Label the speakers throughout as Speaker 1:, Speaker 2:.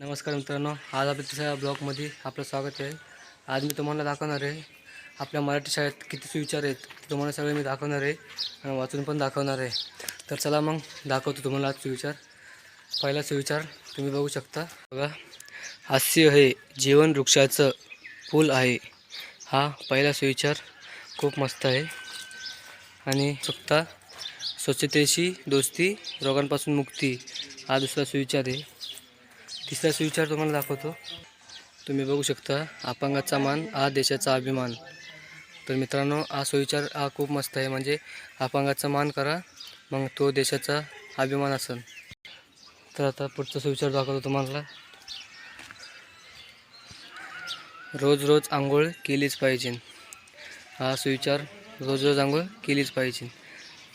Speaker 1: नमस्कार मित्रांनो आज आपल्या तिसऱ्या ब्लॉगमध्ये आपलं स्वागत आहे. आज मी तुम्हाला दाखवणार आहे आपल्या मराठी शाळेत किती सुविचार आहेत ते तुम्हाला सगळे मी दाखवणार आहे आणि वाचून पण दाखवणार आहे. तर चला मग दाखवतो तुम्हाला आज सुविचार. पहिला सुविचार तुम्ही बघू शकता. बघा हास्य हे जीवन वृक्षाचं फूल आहे. हा पहिला सुविचार खूप मस्त आहे. आणि स्वतः स्वच्छतेशी दोस्ती रोगांपासून मुक्ती हा दुसरा सुविचार आहे. तिसरा सुविचार तुम्हाला दाखवतो. तुम्ही बघू शकता अपंगाचा मान हा देशाचा अभिमान. तर मित्रांनो हा सुविचार हा खूप मस्त आहे. म्हणजे अपंगाचा मान करा मग तो देशाचा अभिमान असेल तर आता पुढचा सुविचार दाखवतो तुम्हाला. रोज रोज आंघोळ केलीच पाहिजे. हा सुविचार रोज रोज आंघोळ केलीच पाहिजे.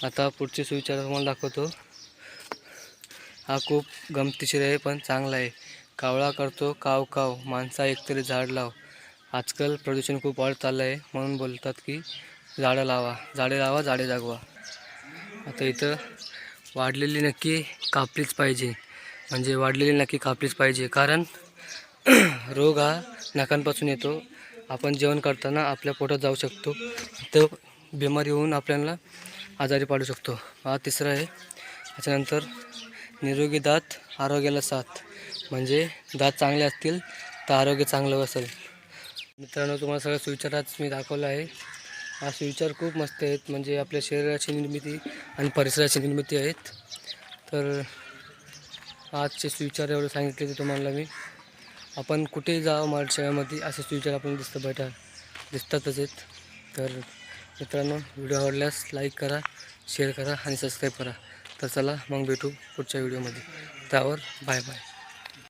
Speaker 1: आता पुढचे सुविचार तुम्हाला दाखवतो. हा खूप गमतीशीर आहे पण चांगला आहे. कावळा करतो काव काव माणसा एकतरी झाड लाव. आजकाल प्रदूषण खूप वाढत चाललं आहे म्हणून बोलतात की झाडं लावा झाडे लावा झाडे जागवा. आता इथं वाढलेली नक्की कापलीच पाहिजे. म्हणजे वाढलेली नक्की कापलीच पाहिजे. कारण रोग हा नखांपासून येतो. आपण जेवण करताना आपल्या पोटात जाऊ शकतो. तर बिमारी होऊन आपल्याला आजारी पाडू शकतो. हा तिसरा आहे. त्याच्यानंतर निरोगी दात आरोग्याला साथ. म्हणजे दात चांगले असतील तर आरोग्य चांगलं असेल. मित्रांनो तुम्हाला सगळं सुविचारात मी दाखवलं आहे. हा सुविचार खूप मस्त आहेत. म्हणजे आपल्या शरीराची निर्मिती आणि परिसराची निर्मिती आहेत. तर आजचे सुविचार एवढे सांगितले ते तुम्हाला मी. आपण कुठेही जावं मराठी शाळेमध्ये असे सुविचार आपल्याला दिसतं बैठा दिसतातच आहेत. तर मित्रांनो व्हिडिओ आवडल्यास लाईक करा शेअर करा आणि सबस्क्राईब करा. तर चला मग भेटू पुढच्या व्हिडिओमध्ये. त्यावर बाय बाय.